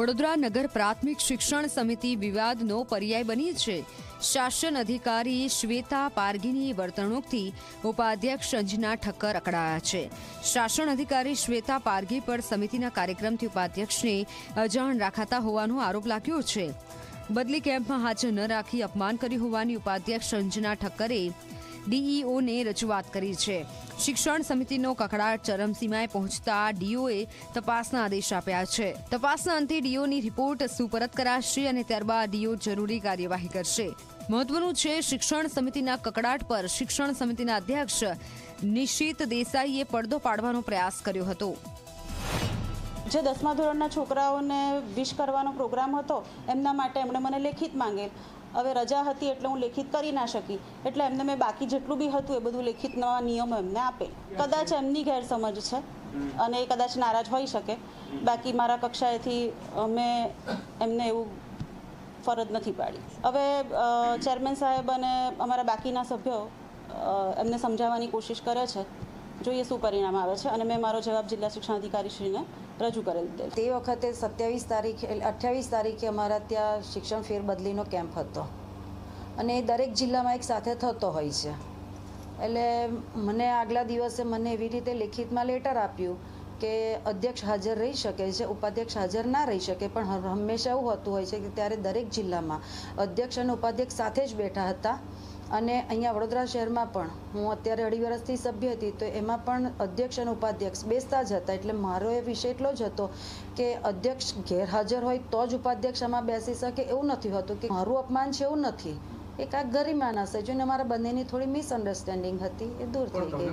વડોદરા નગર પ્રાથમિક શિક્ષણ સમિતિ વિવાદનો પર્યાય બની છે. શાસન અધિકારી શ્વેતા પારગીની વર્તણૂકથી ઉપાધ્યક્ષ અંજના ઠક્કર અકળાયા છે. શાસન અધિકારી શ્વેતા પારગી પર સમિતિના કાર્યક્રમથી ઉપાધ્યક્ષને અજાણ રાખાતા હોવાનો આરોપ લાગ્યો છે. બદલી કેમ્પમાં હાજર ન રાખી અપમાન કર્યું હોવાની ઉપાધ્યક્ષ અંજના ઠક્કરે ડીઈઓને રજૂઆત કરી છે. શિક્ષણ સમિતિનો કકડાટ ચરમસીમાએ પહોંચતા ડીઓએ તપાસના આદેશ આપ્યા છે. તપાસના અંતે ડીઓની રિપોર્ટ સુપરત કરાશે અને ત્યારબાદ ડીઓ જરૂરી કાર્યવાહી કરશે. મહત્વનું છે શિક્ષણ સમિતિના કકડાટ પર શિક્ષણ સમિતિના અધ્યક્ષ નિશિત દેસાઈએ પડદો પાડવાનો પ્રયાસ કર્યો હતો. જે દસમા ધોરણના છોકરાઓને વિશ કરવાનો પ્રોગ્રામ હતો, એમના માટે એમણે મને લેખિત માંગેલ. હવે રજા હતી એટલે હું લેખિત કરી ના શકી. એટલે એમને મેં બાકી જેટલું બી હતું એ બધું લેખિતના નિયમો એમને આપે. કદાચ એમની ગેરસમજ છે અને એ કદાચ નારાજ હોઈ શકે. બાકી મારા કક્ષાએથી અમે એમને એવું ફરજ નથી પાડી. હવે ચેરમેન સાહેબ અને અમારા બાકીના સભ્યો એમને સમજાવવાની કોશિશ કરે છે. જોઈએ શું પરિણામ આવે છે અને મેં મારો જવાબ જિલ્લા શિક્ષણ અધિકારીશ્રીને રજૂ કરેલ તે વખતે સત્યાવીસ તારીખે અઠ્યાવીસ તારીખે અમારા ત્યાં શિક્ષણ ફેરબદલીનો કેમ્પ હતો. અને એ દરેક જિલ્લામાં એક સાથે થતો હોય છે. એટલે મને આગલા દિવસે મને એવી રીતે લેખિતમાં લેટર આપ્યું કે અધ્યક્ષ હાજર રહી શકે છે, ઉપાધ્યક્ષ હાજર ના રહી શકે, પણ હંમેશા એવું હોતું હોય છે કે ત્યારે દરેક જિલ્લામાં અધ્યક્ષ અને ઉપાધ્યક્ષ સાથે જ બેઠા હતા. અને અહીંયા વડોદરા શહેરમાં પણ હું અત્યારે અઢી વર્ષથી સભ્ય હતી તો એમાં પણ અધ્યક્ષ અને ઉપાધ્યક્ષ બેસતા જ હતા. એટલે મારો એ વિષય એટલો જ હતો કે અધ્યક્ષ ગેરહાજર હોય તો જ ઉપાધ્યક્ષ આમાં બેસી શકે એવું નથી હોતું કે મારું અપમાન છે એવું નથી. એક આ ગરિમાના છે જોઈને મારા બંનેની થોડી મિસઅન્ડરસ્ટેન્ડિંગ હતી એ દૂર થઈ ગઈ.